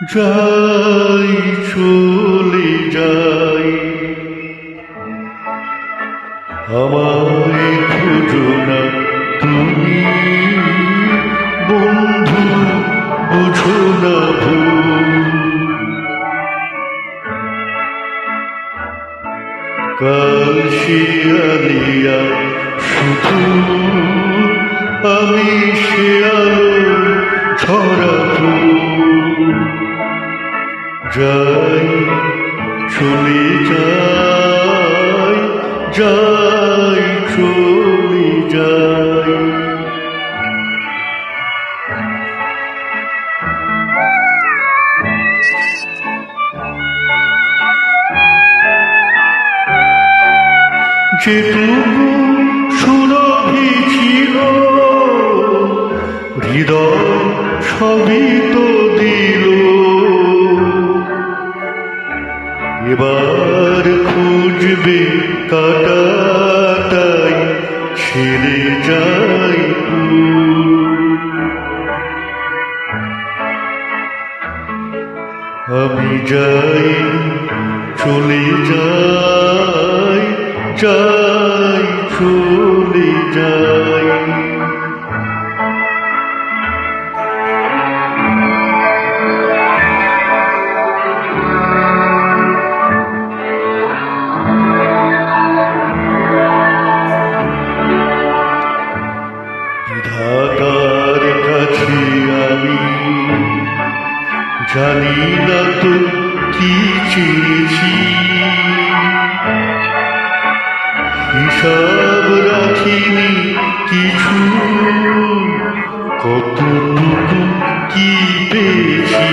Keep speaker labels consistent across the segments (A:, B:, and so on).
A: যাই, চলে যাই। আমায় খুঁজো না তুমি, বন্ধু, বুঝো না ভুল। কাল শিয়ালিয়া, শুধু আমি শিয়ালো ছড়া যাই চলে যাই যাই চলে যাই যেটুকু সুরভি ছিল হৃদয় সবই তো এবার খুঁজবে কাটাটাই ছেড়ে যাই আমি যাই চলে যাই যাই চলে যাই। জানি না তো কি চেয়েছি? হিসাব রাখিনি কিছু। কতটুকু কি পেয়েছি?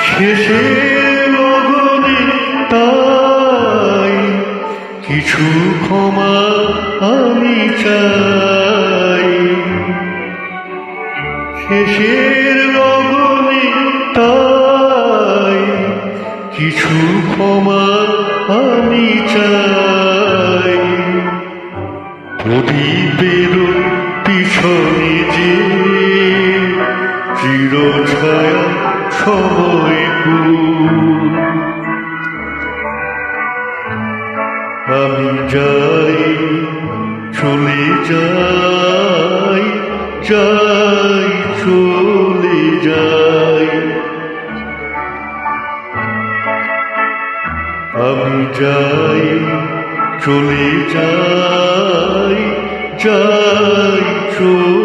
A: শেষে লগনে তাই কিছু ক্ষমা আমি চাই। শেষের লগনে তাই কিছু ক্ষমা আমি চাই। প্রদীপের পিছনে যে চির ছায়া সময় আমি যাই, চলে যাই যাই চলে যাই আমি যাই চলে যাই যাই চলে